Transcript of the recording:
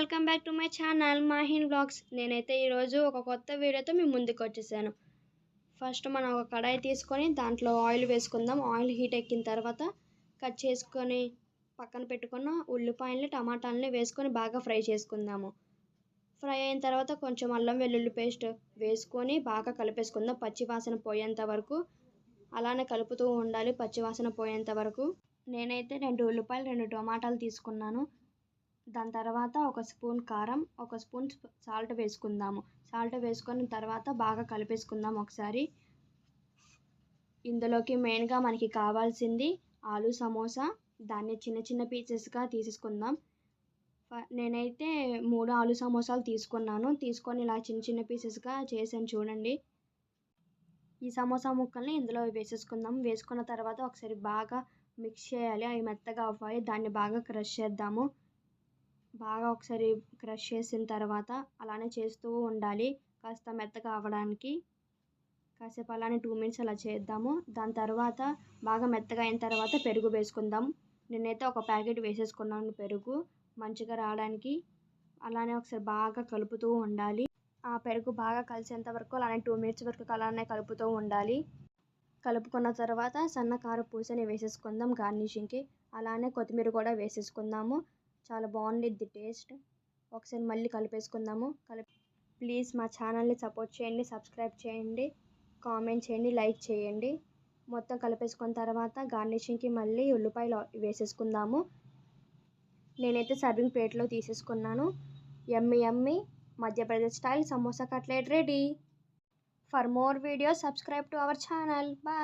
Welcome back to my channel Mahin blogs నేనైతే ఈరోజు ఒక కొత్త వీడియోతో మీ ముందుకు వచ్చేసాను. ఫస్ట్ మనం ఒక కడాయి తీసుకొని దాంట్లో ఆయిల్ వేసుకుందాం. ఆయిల్ హీట్ ఎక్కిన తర్వాత కట్ చేసుకొని పక్కన పెట్టుకున్న ఉల్లిపాయలని టమాటాలని వేసుకొని బాగా ఫ్రై చేసుకుందాము. ఫ్రై అయిన తర్వాత కొంచెం అల్లం వెల్లుల్లి పేస్ట్ వేసుకొని బాగా కలిపేసుకుందాం. పచ్చివాసన పోయేంత వరకు. అలానే కలుపుతూ ఉండాలి పచ్చివాసన పోయేంత వరకు. నేనైతే రెండు ఉల్లిపాయలు రెండు టమాటాలు తీసుకున్నాను. దాని తర్వాత ఒక స్పూన్ కారం ఒక స్పూన్ సాల్ట్ వేసుకుందాము. సాల్ట్ వేసుకున్న తర్వాత బాగా కలిపేసుకుందాం ఒకసారి. ఇందులోకి మెయిన్గా మనకి కావాల్సింది ఆలు సమోసా. దాన్ని చిన్న చిన్న పీసెస్గా తీసేసుకుందాం. నేనైతే మూడు ఆలు సమోసాలు తీసుకున్నాను. తీసుకొని ఇలా చిన్న చిన్న పీసెస్గా చేసాను చూడండి. ఈ సమోసా ముక్కల్ని ఇందులో వేసేసుకుందాం. వేసుకున్న తర్వాత ఒకసారి బాగా మిక్స్ చేయాలి. అవి మెత్తగా అవ్వాలి. దాన్ని బాగా క్రష్ చేద్దాము. బాగా ఒకసారి క్రష్ చేసిన తర్వాత అలానే చేస్తూ ఉండాలి. కాస్త మెత్తగా అవ్వడానికి. కాసేపు అలానే టూ మినిట్స్ అలా చేద్దాము. దాని తర్వాత బాగా మెత్తగా అయిన తర్వాత పెరుగు వేసుకుందాం. నేనైతే ఒక ప్యాకెట్ వేసేసుకున్నాను పెరుగు. మంచిగా రావడానికి అలానే ఒకసారి బాగా కలుపుతూ ఉండాలి. ఆ పెరుగు బాగా కలిసేంత వరకు అలానే టూ మినిట్స్ వరకు అలానే కలుపుతూ ఉండాలి. కలుపుకున్న తర్వాత సన్న కార పూసని వేసేసుకుందాం గార్నిషింగ్కి. అలానే కొత్తిమీర కూడా వేసేసుకుందాము. చాలా బాగుండిద్ది టేస్ట్. ఒకసారి మళ్ళీ కలిపేసుకుందాము. కలిపి ప్లీజ్ మా ఛానల్ని సపోర్ట్ చేయండి సబ్స్క్రైబ్ చేయండి కామెంట్ చేయండి లైక్ చేయండి. మొత్తం కలిపేసుకున్న తర్వాత గార్నిషింగ్కి మళ్ళీ ఉల్లిపాయలు వేసేసుకుందాము. నేనైతే సర్వింగ్ ప్లేట్లో తీసేసుకున్నాను. Yummy yummy Madhya Pradesh style samosa cutlet ready. For more videos subscribe to our channel. Bye.